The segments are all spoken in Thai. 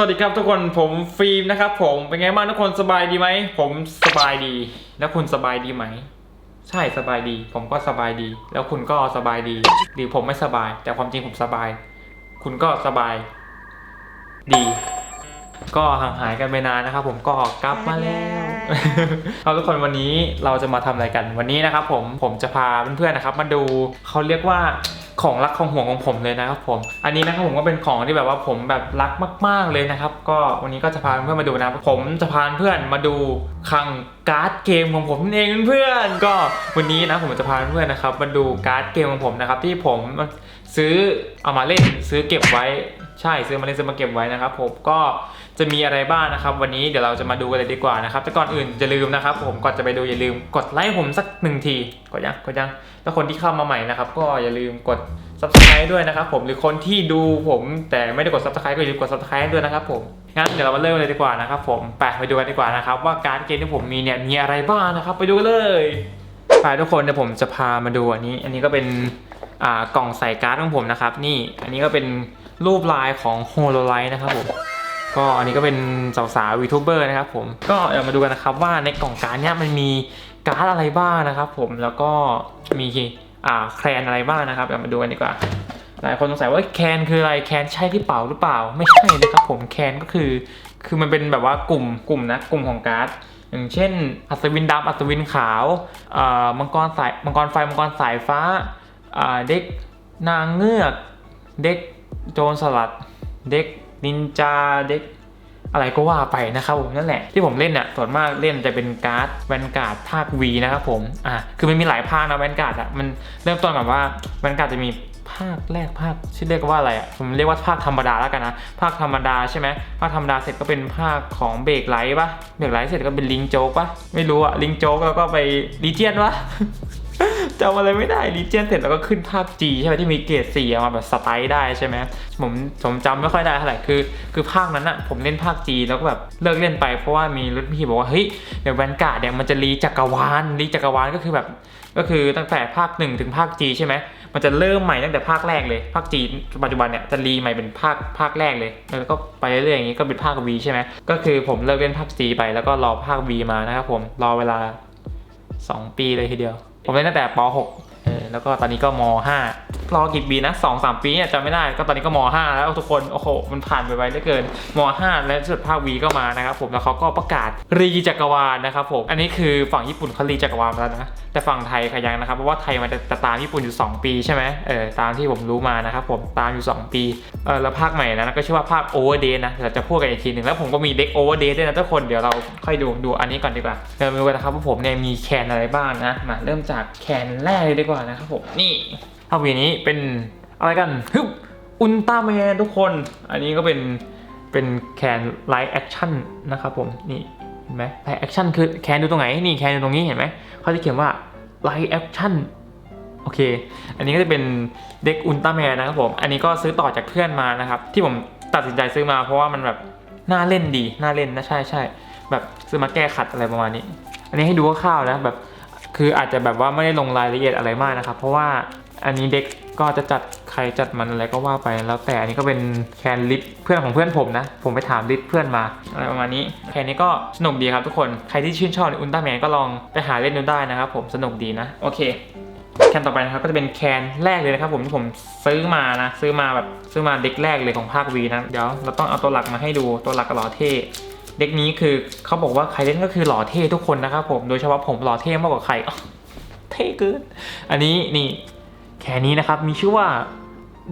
วัสดีครับทุกคนผมฟิล์มนะครับผมเป็นไงบ้างทุกคนสบายดีไหมผมสบายดี แล้วคุณสบายดีไหม ใช่สบายดี ผมก็สบายดี แล้วคุณก็สบายดี หรือผมไม่สบาย แต่ความจริงผมสบาย คุณก็สบาย ดี ก็ห่างหายกันไปนานนะครับ ผมก็กลับมาแล้วเอาทุกคนวันนี้เราจะมาทำอะไรกันวันนี้นะครับผมผมจะพาเพื่อนๆนะครับ มาดูเขาเรียกว่า ของรักของห่วงของผมเลยนะครับผม อันนี้นะครับผมก็เป็นของที่แบบว่าผมแบบรักมาก ๆเลยนะครับ ก็วันนี้ก็จะพาเพื่อนมาดูนะผมจะพาเพื่อนมาดูคังการ์ดเกมของผมนั่นเองเพื่อนก็วันนี้นะผมจะพาเพื่อนนะครับมาดูการ์ดเกมของผมนะครับที่ผมซื้อเอามาเล่นซื้อเก็บไว้ ใช่ซื้อมาเล่นซื้อมาเก็บไว้นะครับผมก็จะมีอะไรบ้างนะครับ วันนี้เดี๋ยวเราจะมาดูกันเลยดีกว่านะครับแต่ก่อนอื่นอย่าลืมนะครับ ผมก่อนจะไปดูอย่าลืมกดไลค์ผมสักหนึ่งทีกดยังกดยังแล้วคนที่เข้ามาใหม่นะครับ ก็อย่าลืมกด subscribe ด้วยนะครับ ผมหรือคนที่ดูผมแต่ไม่ได้กด subscribe ก็อย่าลืมกด subscribe ด้วยนะครับผมงั้นเดี๋ยวเรามาเริ่มเลยดีกว่านะครับ ผมไปไปดูกันดีกว่านะครับ ว่าการดเกมที่ผมมีเนี่ยมีอะไรบ้างนะครับ ไปดูกันเลยไปทุกคนเดี๋ยวผมจะพามาดูอันนี้ อันนี้ก็เป็นอ่ากล่องใส่การ์ดของผมนะครับ นี่อันนี้ก็เป็น รูปลายของโฮโลไลท์นะครับผมก็อันนี้ก็เป็นสาวสาววีทูเบอร์นะครับผมก็เดี๋ยวมาดูกันนะครับว่าในกล่องการ์ดเนี่ยมันมีการ์ดอะไรบ้างนะครับผมแล้วก็มีอ่าแคลนอะไรบ้างนะครับเดี๋ยวมาดูกันดีกว่าหลายคนสงสัยว่าแคนคืออะไรแคนใช่ที่เป่าหรือเปล่า ไม่ใช่นะครับผมแคนก็คือ คือมันเป็นแบบว่ากลุ่มกลุ่มนะกลุ่มของการ์ดอย่างเช่น อัศวินดำอัศวินขาวมังกรสายมังกรไฟมังกรสายฟ้าเด็กนางเงือกเด็ก โจรสลัดเด็กนินจาเด็กอะไรก็ว่าไปนะครับผมนั่นแหละที่ผมเล่นเนี่ยส่วนมากเล่นจะเป็นการ์ดแวนการ์ดภาค V นะครับผมอะคือมันมีหลายภาคนะแวนการ์ดอะมันเริ่มต้นกับว่าแวนการ์ดจะมีภาคแรกภาคชื่อเรียกว่าอะไรอะผมเรียกว่าภาคธรรมดาแล้วกันนะภาคธรรมดาใช่ไหมภาคธรรมดาเสร็จก็เป็นภาคของเบรกไลท์ปะเบรกไลท์เสร็จก็เป็นลิงโจ๊กปะไม่รู้อะลิงโจ๊กแล้วก็ไปลีเจียนวะ จำอะไรไม่ได้ลีเจนเสร็จแล้วก็ขึ้นภาค G ใช่ไหมที่มีเกรดสี่ออกมาแบบสไตล์ได้ใช่ไหมผมผมจำไม่ค่อยได้เท่าไหร่คือ คือภาคนั้นอะผมเล่นภาค G แล้วก็แบบเลิกเล่นไปเพราะว่ามีรุ่นพี่บอกว่าเฮ้ยเดี๋ยวแวนการ์ดเนี่ยมันจะรีจักรวาลรีจักรวาลก็คือแบบ ก็คือตั้งแต่ภาค 1 ถึงภาค G ใช่ไหมมันจะเริ่มใหม่ตั้งแต่ภาคแรกเลย ภาค G ปัจจุบันเนี่ยจะรีใหม่เป็นภาคภาคแรกเลย แล้วก็ไปเรื่อยๆอย่างนี้ก็เป็นภาค V ใช่ไหมก็คือผมเลิกเล่นภาค G ไปแล้วก็รอภาค V มานะครับผมรอเวลา 2 ปีเลยทีเดียว ผมเล่นตั้งแต่ป .6 แล้วก็ตอนนี้ก็ม .5 รอกี่ปีนะ2องสามปีเนี่ยจำไม่ได้ก็ตอนนี้ก็ม .5 แล้วทุกคนโอ้โหมันผ่านไปไวเหลือเกินม .5 และสุดภาค V ก็มานะครับผมแล้วเขาก็ประกาศรีจักรวาลนะครับผมอันนี้คือฝั่งญี่ปุ่นเขารีจักรวาลแล้วนะแต่ฝั่งไทยขยังนะครับเพราะว่าไทยมันจะตามญี่ปุ่นอยู่ 2 ปีใช่ไหมเออตามที่ผมรู้มานะครับผมตามอยู่ 2 ปีเออแล้วภาคใหม่นะก็ชื่อว่าภาค Overdate นะเดี๋ยวจะพูดกันอีกทีหนึ่งแล้วผมก็มีเด็ก Overdate ด้วยนะทุกคนเดี๋ยวเราค่อยดูดูอันนี้ก่อนดีกว่าเดี๋ยวมาดูกันนะครับว่าผมเนี่ยมีแคนอะไรบ้างนะมาเริ่มจากแคนแรกเลยดีกว่านะครับผมนี่ภาพวีนี้เป็นอะไรกันฮึบอุลตร้าแมนทุกคน อันนี้ก็เป็นเป็นแคนไลท์แอคชั่นนะครับผมนี่เห็นไหมไลท์แอคชั่นคือแคนดูตรงไหนนี่แคนอยู่ตรงนี้เห็นไหมเขาจะเขียนว่าไลท์แอคชั่นโอเค อันนี้ก็จะเป็นเด็กอุลตร้าแมนนะครับผม อันนี้ก็ซื้อต่อจากเพื่อนมานะครับ ที่ผมตัดสินใจซื้อมาเพราะว่ามันแบบน่าเล่นดี น่าเล่นนะใช่ใช่แบบซื้อมาแก้ขัดอะไรประมาณนี้ อันนี้ให้ดูคร่าวๆนะแบบ คืออาจจะแบบว่าไม่ได้ลงรายละเอียดอะไรมากนะครับ เพราะว่าอันนี้เด็กก็จะจัดใครจัดมันอะไรก็ว่าไปแล้วแต่อันนี้ก็เป็นแคนลิฟเพื่อนของเพื่อนผมนะ ผมไปถามลิฟเพื่อนมาอะไรประมาณนี้แคนนี้ก็สนุกดีครับทุกคนใครที่ชื่นชอบอุลตร้าแมนก็ลองไปหาเล่นดูได้นะครับผมสนุกดีนะโอเคแคนต่อไปนะครับก็จะเป็นแคนแรกเลยนะครับผมที่ผมซื้อมานะ ซื้อมาแบบซื้อมาเด็กแรกเลยของภาควีนะ เดี๋ยวเราต้องเอาตัวหลักมาให้ดูตัวหลักกับหล่อเท่ เด็กนี้คือเขาบอกว่าใครเล่นก็คือหล่อเท่ทุกคนนะครับผมโดยเฉพาะผมหล่อเท่มากกว่าใครเท่เกินอันนี้นี่แคนนี้นะครับมีชื่อว่า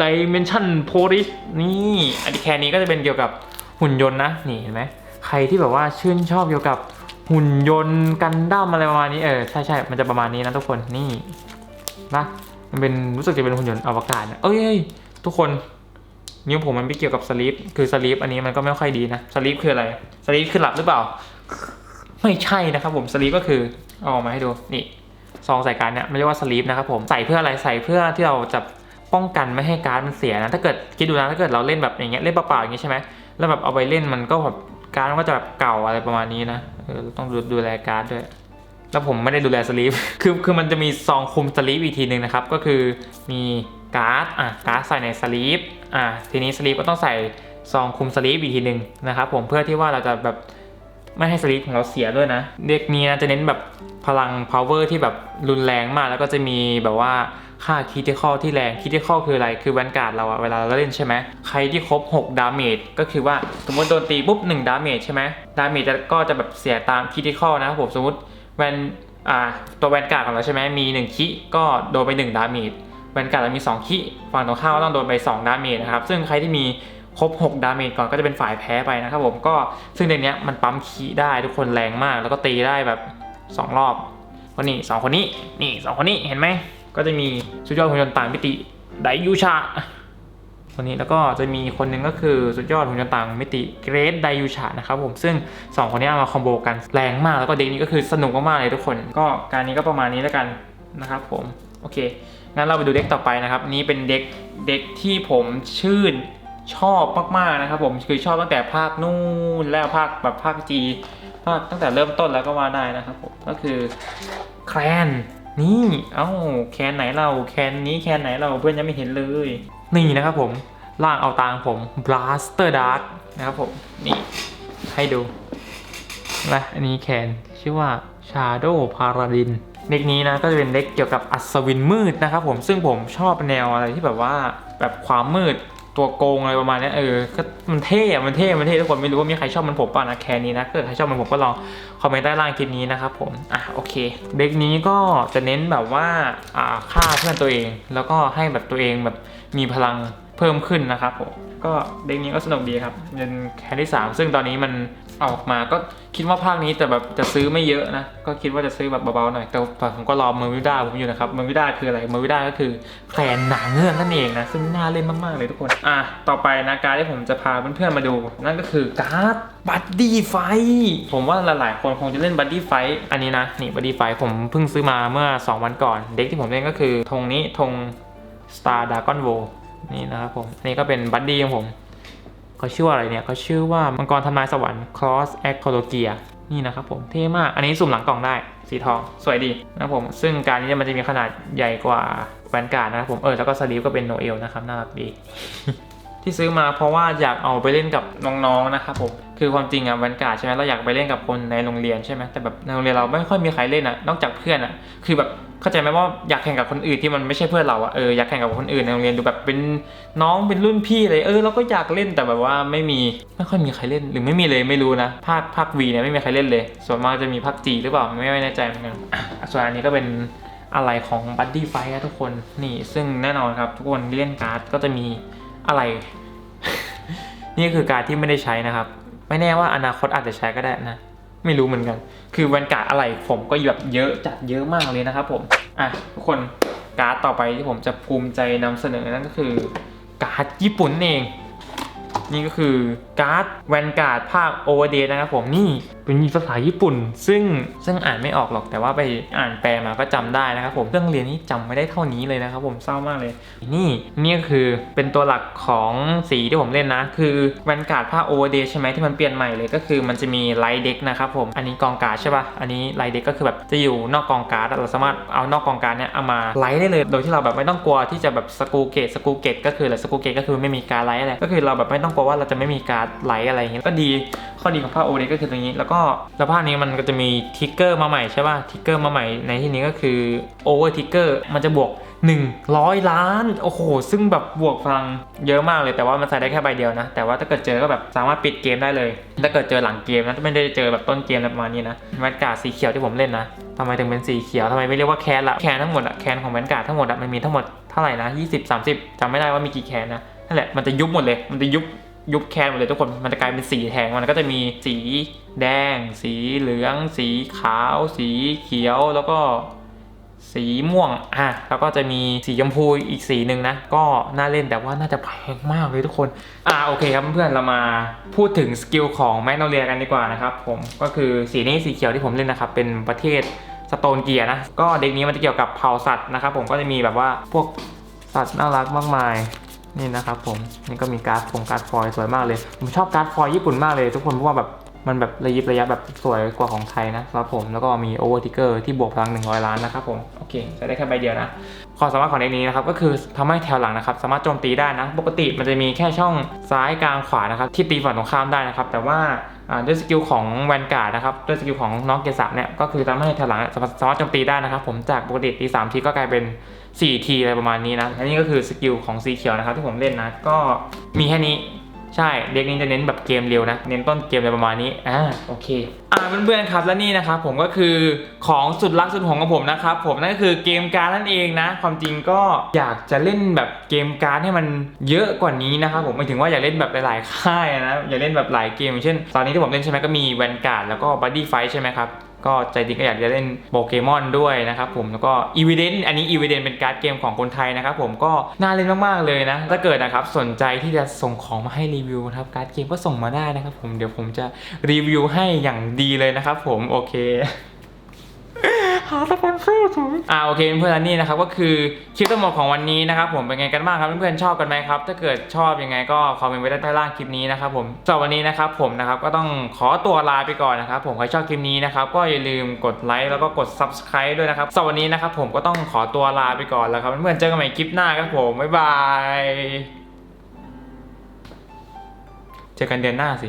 Dimension Police นี่อันนี้แคนนี้ก็จะเป็นเกี่ยวกับหุ่นยนต์นะนี่เห็นไหมใครที่แบบว่าชื่นชอบเกี่ยวกับหุ่นยนต์กันดั้มอะไรประมาณนี้เออใช่ใช่มันจะประมาณนี้นะทุกคนนี่นะมันเป็นรู้สึกจะเป็นหุ่นยนต์อวกาศนะเอ้ยเอ้ยทุกคน นิ้วผมมันไม่เกี่ยวกับสลีปคือสลีปอันนี้มันก็ไม่ค่อยดีนะสลีปคืออะไรสลีปคือหลับหรือเปล่า ไม่ใช่นะครับผมสลีปก็คือเอาออกมาให้ดูนี่ซองใส่การดเนี่ยไม่เรียกว่าสลีปนะครับผมใส่เพื่ออะไรใส่เพื่อที่เราจะป้องกันไม่ให้การ์ดมันเสียนะถ้าเกิดคิดดูนะถ้าเกิดเราเล่นแบบอย่างเงี้ยเล่นเปล่าๆอย่างงี้ใช่ไหมแล้วแบบเอาไปเล่นมันก็แบบการ์ดมันก็จะแบบเก่าอะไรประมาณนี้นะเออต้องดูดูแลการ์ดด้วยแล้วผมไม่ได้ดูแลสลีปคือคือมันจะมีซองคุมสลีปอีกทีหนึ่งนะครับก็คือมี การ์ดอะการ์ดใส่ในสลีปอะทีนี้สลีปก็ต้องใส่ซองคุมสลีปอีกทีหนึ่งนะครับผมเพื่อที่ว่าเราจะแบบไม่ให้สลีปของเราเสียด้วยนะ เด็กนี้นะจะเน้นแบบพลัง power ที่แบบรุนแรงมาก แล้วก็จะมีแบบว่าค่า critical ที่แรง critical คืออะไรคือแวนการ์ดเราอะเวลาเราเล่นใช่ไหมใครที่ครบ6 damage ก็คือว่าสมมติโดนตีปุ๊บ1 damage ใช่ไหม damage ก็จะแบบเสียตาม critical นะครับผมสมมติแวนอ่าตัวแวนการ์ดของเราใช่ไหมมี 1 คิก็โดนไป 1 damage แวนการ์ดเรามี 2 คิฝั่งตรงข้ามก็ต้องโดนไป2 damage นะครับ ซึ่งใครที่มีครบ 6 ดาเมจก่อนก็จะเป็นฝ่ายแพ้ไปนะครับผมก็ซึ่งในนี้มันปั๊มคีได้ทุกคนแรงมาก แล้วก็ตีได้แบบ 2 รอบคนนี้สองคนนี้นี่สองคนนี้เห็นไหม ก็จะมีสุดยอดหุ่นยนต์ต่างมิติไดยูชาคนนี้แล้วก็จะมีคนหนึ่งก็คือสุดยอดหุ่นยนต์ต่างมิติเกรดไดยูชานะครับผมซึ่ง 2 คนนี้เอามาคอมโบกันแรงมากแล้วก็เด็กนี้ก็คือสนุกมากๆเลยทุกคน ก็การนี้ก็ประมาณนี้แล้วกันนะครับผมโอเค งั้นเราไปดูเด็กต่อไปนะครับ นี้เป็นเด็กเด็กที่ผมชื่นชอบมากๆนะครับ ผมคือชอบตั้งแต่ภาคนู่นแล้วภาคแบบภาคจีภาคตั้งแต่เริ่มต้นแล้วก็มาได้นะครับผมก็คือแคลนนี่เอ้าแคนไหนเราแคนนี้แคนไหนเราเพื่อนยังไม่เห็นเลย นี่นะครับผมล่างเอาตางผม Blaster Dark นะครับผมนี่ให้ดูนะอันนี้แคนชื่อว่า Shadow Paladin เด็กนี้นะก็จะเป็นเด็กเกี่ยวกับอัศวินมืดนะครับผมซึ่งผมชอบแนวอะไรที่แบบว่าแบบความมืดตัวโกงอะไรประมาณนี้เออก็มันเท่อะมันเท่มันเท่ทุกคนไม่รู้ว่ามีใครชอบมันผมป่ะนะแคนนี้นะถ้าเกิดใครชอบมันผมก็ลองคอมเมนต์ใต้ล่างคลิปนี้นะครับผมอะโอเค เด็กนี้ก็จะเน้นแบบว่าอ่าฆ่าเพื่อนตัวเอง แล้วก็ให้แบบตัวเองแบบมีพลังเพิ่มขึ้นนะครับผมก็เด็กนี้ก็สนุกดีครับเป็นแคนที่สามซึ่งตอนนี้มัน ออกมาก็คิดว่าภาคนี้แต่แบบจะซื้อไม่เยอะนะ ก็คิดว่าจะซื้อแบบเบาๆหน่อย แต่ผมก็รอเมอร์วิด้าผมอยู่นะครับเมอร์วิด้าคืออะไรเมอร์วิด้าก็คือแคลนหนังเงือกนั่นเองนะ ซึ่งน่าเล่นมากๆเลยทุกคน อะ ต่อไปนะการที่ผมจะพาเพื่อนๆมาดู นั่นก็คือการ์ดบัดดี้ไฟ ผมว่าหลายๆ คนคงจะเล่นบัดดี้ไฟ อันนี้นะ นี่บัดดี้ไฟผมเพิ่งซื้อมาเมื่อ 2 วันก่อน เด็กที่ผมเล่นก็คือธงนี้ธง Star Dragon w o นี่นะครับผม นี่ก็เป็นบัดดี้ของผม เขาชื่อว่าอะไรเนี่ยเขาชื่อว่ามังกรทำลายสวรรค์ Cross a c t o l o g i a นี่นะครับผมเท่มากอันนี้สุ่มหลังกล่องได้ สีทองสวยดีนะครับผม ซึ่งการนี้มันจะมีขนาดใหญ่กว่าแวนการ์ดนะครับผมเออแล้วก็สลีฟก็เป็นโนเอลนะครับ น่ารักดี ที่ซื้อมาเพราะว่าอยากเอาไปเล่นกับน้องๆนะครับผมคือความจริงอะแวนการ์ดใช่ไหมเราอยากไปเล่นกับคนในโรงเรียนใช่ไหมแต่แบบในโรงเรียนเราไม่ค่อยมีใครเล่นอะนอกจากเพื่อนอะคือแบบเข้าใจไหมว่าอยากแข่งกับคนอื่นที่มันไม่ใช่เพื่อนเราอะเอออยากแข่งกับคนอื่นในโรงเรียนดูแบบเป็นน้องเป็นรุ่นพี่เลยเออเราก็อยากเล่นแต่แบบว่าไม่มีไม่ค่อยมีใครเล่นหรือไม่มีเลยไม่รู้นะภาคภาควีเนี่ยไม่มีใครเล่นเลย ส่วนมากจะมีภาคจีหรือเปล่าไม่ไแน่ใจเหมือนกันส่วนอันนี้ก็เป็นอะไรของบัดดี้ไฟท์ทุกคนนี่ซึ่งแน่นอนครับทุกคนที่เล่นการ์ดก็จะมี อะไร นี่คือการที่ไม่ได้ใช้นะครับ ไม่แน่ว่าอนาคตอาจจะใช้ก็ได้นะ ไม่รู้เหมือนกัน คือแวนการ์อะไรผมก็แบบเยอะจัดเยอะมากเลยนะครับผมอะทุกคนการ์ดต่อไปที่ผมจะภูมิใจนำเสนอนั่นก็คือ การ์ดญี่ปุ่นเอง นี่ก็คือการ์ดแวนการ์ดภาคโอเวอร์เดนะครับผมนี่ เป็นภาษาญี่ปุ่น ซึ่งซึ่งอ่านไม่ออกหรอกแต่ว่าไปอ่านแปลมาก็จำได้นะครับผมเรื่องเรียนนี่จำไม่ได้เท่านี้เลยนะครับผมเศร้ามากเลย นี่นี่ก็คือเป็นตัวหลักของสีที่ผมเล่นนะ คือแวนการ์ดภาโอเวอร์เดใช่ไหมที่มันเปลี่ยนใหม่เลยก็คือมันจะมีไลท์เด็กนะครับผมอันนี้กองการ์ดใช่ป่ะอันนี้ไลท์เด็กก็คือแบบจะอยู่นอกกองการ์ดเราสามารถเอานอกกองการ์ดเนี่ยเอามาไลท์ได้เลย โดยที่เราแบบไม่ต้องกลัวที่จะแบบสกูเกตสกูเกตก็คืออะไรสกูเกตก็คือไม่มีการไลท์อะไรก็คือเราแบบไม่ต้องกลัวว่าเราจะไม่มีการไลท์อะไรอย่างเงี้ยก็ดีข้อดีของภาโอเวอร์เดก็คือตรงนี้แล้วก็แล้วภาคนี้มันก็จะมีทิกเกอร์มาใหม่ใช่ป่ะทิกเกอร์มาใหม่ในที่นี้ก็คือโอเวอร์ทิกเกอร์มันจะบวก 100 ล้าน โอ้โห ซึ่งแบบบวกพลังเยอะมากเลยแต่ว่ามันใส่ได้แค่ใบเดียวนะ แต่ว่าถ้าเกิดเจอก็แบบสามารถปิดเกมได้เลย ถ้าเกิดเจอหลังเกมนะไม่ได้เจอแบบต้นเกมอะไรประมาณนี้นะแวนการ์ดสีเขียวที่ผมเล่นนะทำไมถึงเป็นสีเขียวทำไมไม่เรียกว่าแคนละแคนทั้งหมดอะแคนของแวนการ์ดทั้งหมดอะมันมีทั้งหมดเท่าไหร่นะ20 30จำไม่ได้ว่ามีกี่แคนนะนั่นแหละมันจะยุบหมดเลยมันจะยุบ ยุบแคนหมดเลยทุกคนมันจะกลายเป็นสีแทงมันก็จะมีสีแดง สีเหลือง สีขาว สีเขียวแล้วก็สีม่วงอะแล้วก็จะมีสีชมพูอีกสีหนึ่งนะ ก็น่าเล่นแต่ว่าน่าจะแพงมากเลยทุกคน อะโอเคครับเพื่อนเรามาพูดถึงสกิลของแมกโนเลียกันดีกว่านะครับผมก็คือสีนี้สีเขียวที่ผมเล่นนะครับ เป็นประเทศสโตนเกียร์นะ ก็เด็กนี้มันจะเกี่ยวกับเผ่าสัตว์นะครับผมก็จะมีแบบว่าพวกสัตว์น่ารักมากมาย นี่นะครับผม นี่ก็มีการ์ดฟงการ์ดฟอยล์สวยมากเลย ผมชอบการ์ดฟอยล์ญี่ปุ่นมากเลย ทุกคนเพราะว่าแบบ มันแบบระยิบระยับแบบสวยกว่าของไทยนะครับผมแล้วก็มีโอเวอร์ทิกเกอร์ที่บวกพลัง 100 ล้านนะครับผมโอเคใช้ได้แค่ใบเดียวนะความสามารถของเด็กนี้นะครับก็คือทำให้แถวหลังนะครับสามารถโจมตีได้นะ ปกติมันจะมีแค่ช่องซ้ายกลางขวานะครับที่ตีฝั่งตรงข้ามได้นะครับ แต่ว่าด้วยสกิลของแวนการ์ดนะครับด้วยสกิลของน้องเกษาเนี่ยก็คือทำให้แถวหลังสามารถโจมตีได้นะครับ ผมจากปกติตีสามทีก็กลายเป็น 4 ทีอะไรประมาณนี้นะและนี่ก็คือสกิลของสีเขียวนะครับที่ผมเล่นนะก็มีแค่นี้ ใช่เด็กนี้จะเน้นแบบเกมเร็วนะ เน้นต้นเกมอะไรประมาณนี้อ่าโอเคอ่าเพื่อนๆครับและนี่นะครับผมก็คือของสุดรักสุดหวงของผมนะครับผมนั่นก็คือเกมการ์ดนั่นเองนะ ความจริงก็อยากจะเล่นแบบเกมการ์ดให้มันเยอะกว่านี้นะครับผมหมายถึงว่าอยากเล่นแบบหลายๆค่ายนะอยากเล่นแบบหลายเกมเช่น ตอนนี้ที่ผมเล่นใช่ไหมก็มีแวนการ์ดแล้วก็บัดดี้ไฟใช่ไหมครับ ก็ใจจริงก็อยากจะเล่นโปเกมอนด้วยนะครับผมแล้วก็อีเวนต์อันนี้อีเวนต์เป็นการ์ดเกมของคนไทยนะครับผมก็น่าเล่นมากๆเลยนะถ้าเกิดนะครับสนใจที่จะส่งของมาให้รีวิวนะครับการ์ดเกมก็ส่งมาได้นะครับผมเดี๋ยวผมจะรีวิวให้อย่างดีเลยนะครับผมโอเค หาสปอนเซอร์ถูกอ่าโอเคเพื่อนๆนี่นะครับก็คือคลิปทั้งหมดของวันนี้นะครับผมเป็นไงกันบ้างครับเพื่อนๆชอบกันไหมครับ ถ้าเกิดชอบยังไงก็คอมเมนต์ไว้ด้านใต้ล่างคลิปนี้นะครับผมสำหรับวันนี้นะครับผมนะครับก็ต้องขอตัวลาไปก่อนนะครับผมใครชอบคลิปนี้นะครับก็อย่าลืมกดไลค์แล้วก็กด subscribe ด้วยนะครับสำหรับวันนี้นะครับผมก็ต้องขอตัวลาไปก่อนแล้วครับเพื่อนๆเจอกันใหม่คลิปหน้าครับผมบ๊ายบายเจอกันเดือนหน้าสิ